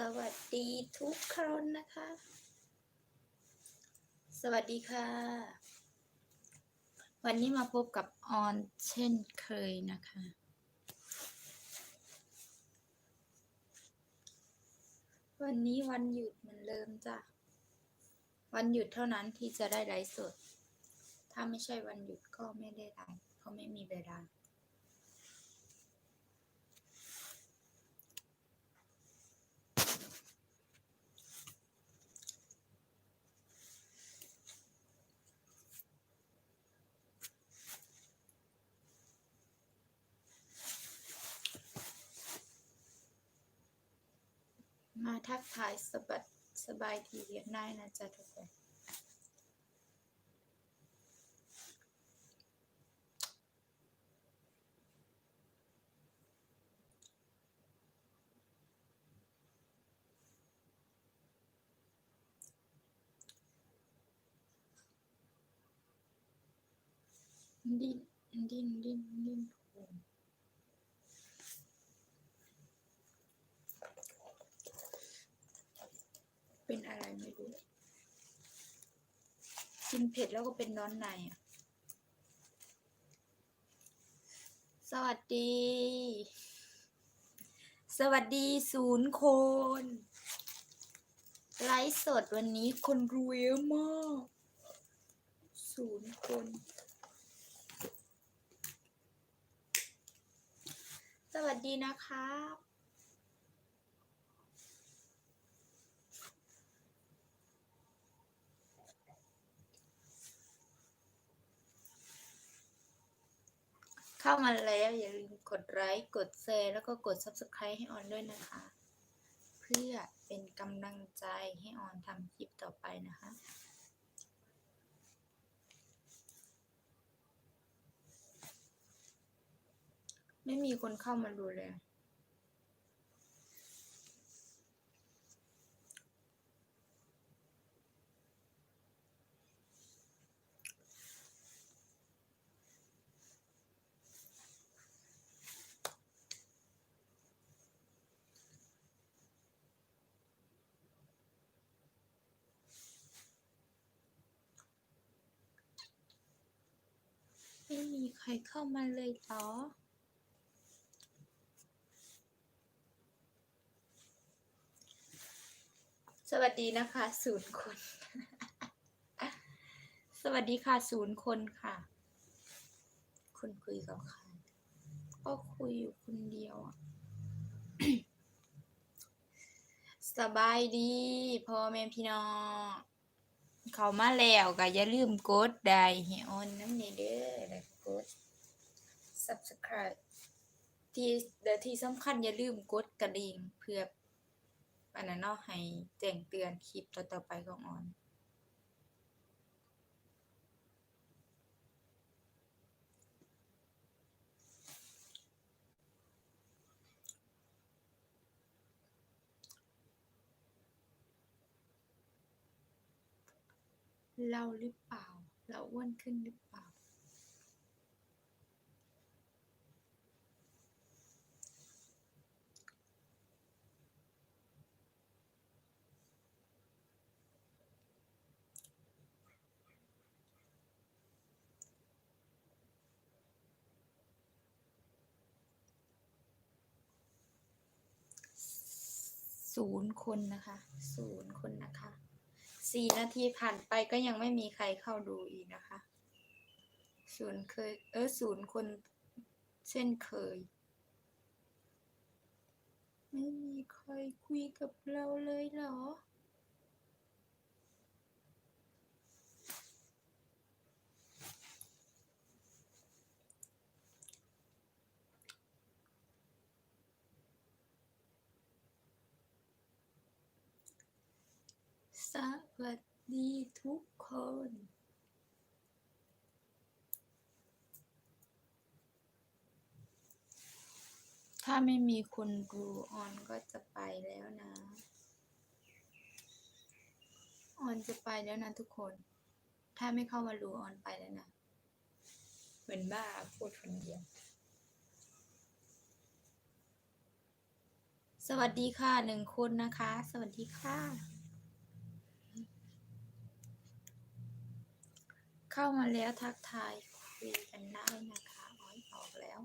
สวัสดีทุกคนนะคะ สวัสดีค่ะ วันนี้มาพบกับออนเช่นเคยนะคะ วันนี้วันหยุดเหมือนเดิมจ้ะ วันหยุดเท่านั้นที่จะได้ไลฟ์สด ถ้าไม่ใช่วันหยุดก็ไม่ได้ไลฟ์เพราะไม่มีเวลา ทักทายสบัดสบายทีเรียนได้นะจ๊ะทุกคนดิ้นดิ้นดิ้นดิ้นโผล่ เป็นอะไรไม่รู้ กินเผ็ดแล้วก็เป็นร้อนในอะ สวัสดี สวัสดีศูนย์คน ไลฟ์สดวันนี้คนรวยเยอะมาก ศูนย์คนสวัสดีนะครับ เข้ามาแล้วอย่าลืมกดไลค์กดแชร์แล้วก็กด Subscribe ให้ออนด้วยนะคะ เพื่อเป็นกำลังใจให้ออนทำคลิปต่อไปนะคะไม่มีคนเข้ามาดูเลย ไม่มีใครเข้ามาเลยเหรอ สวัสดีนะคะศูนย์คน สวัสดีค่ะศูนย์คนค่ะ คุณคุยกับใครก็คุยอยู่คนเดียวอะสบายดีพ่อแม่พี่น้อง เขามาแล้วก็อย่าลืมกดได้เฮออนน้ำเนเด้อแล้วกด subscribe ที่เดี๋ยวที่สำคัญอย่าลืมกดกระดิ่งเพื่ออันนั้นเนาะให้แจ้งเตือนคลิปต่อๆไปของออน เราหรือเปล่า เราอ้วนขึ้นหรือเปล่า ศูนย์คนนะคะ ศูนย์คนนะคะ สี่นาทีผ่านไปก็ยังไม่มีใครเข้าดูอีกนะคะ ศูนย์เคย เออศูนย์คนเช่นเคย ไม่มีใครคุยกับเราเลยเหรอ สวัสดีทุกคน ถ้าไม่มีคนดูออนก็จะไปแล้วนะ ออนจะไปแล้วนะทุกคน ถ้าไม่เข้ามาดูออนไปแล้วนะ เหมือนบ้าพูดคนเดียว สวัสดีค่ะหนึ่งคนนะคะ สวัสดีค่ะ เข้ามาแล้วทักทายคุยกันได้นะคะอ้อยออกแล้ว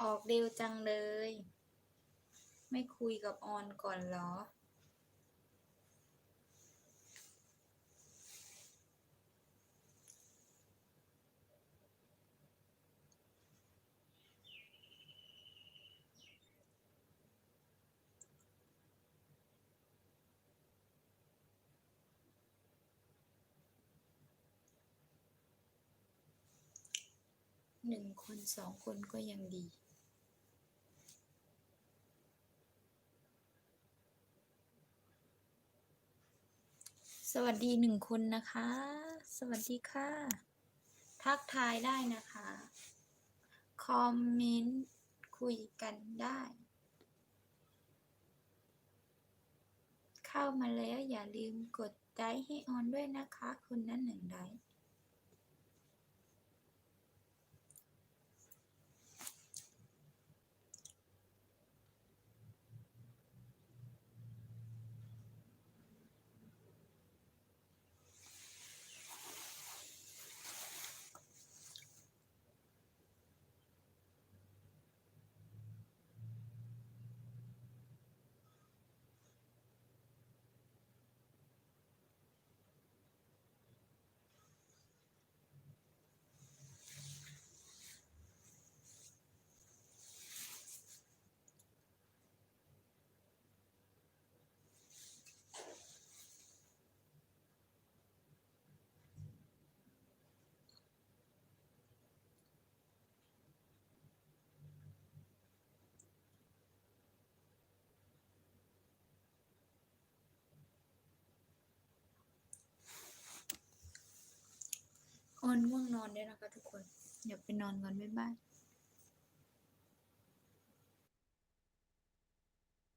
ออกเร็วจังเลย ไม่คุยกับออนก่อนเหรอ หนึ่งคนสองคนก็ยังดี สวัสดีหนึ่งคนนะคะ สวัสดีค่ะ ทักทายได้นะคะ คอมเมนต์คุยกันได้ เข้ามาแล้วอย่าลืมกดไลค์ให้ออนด้วยนะคะ คุณนั้นหนึ่งไลค์ ออนง่วงนอนด้วยนะคะทุกคน อย่าไปนอนก่อนบ๊ายบาย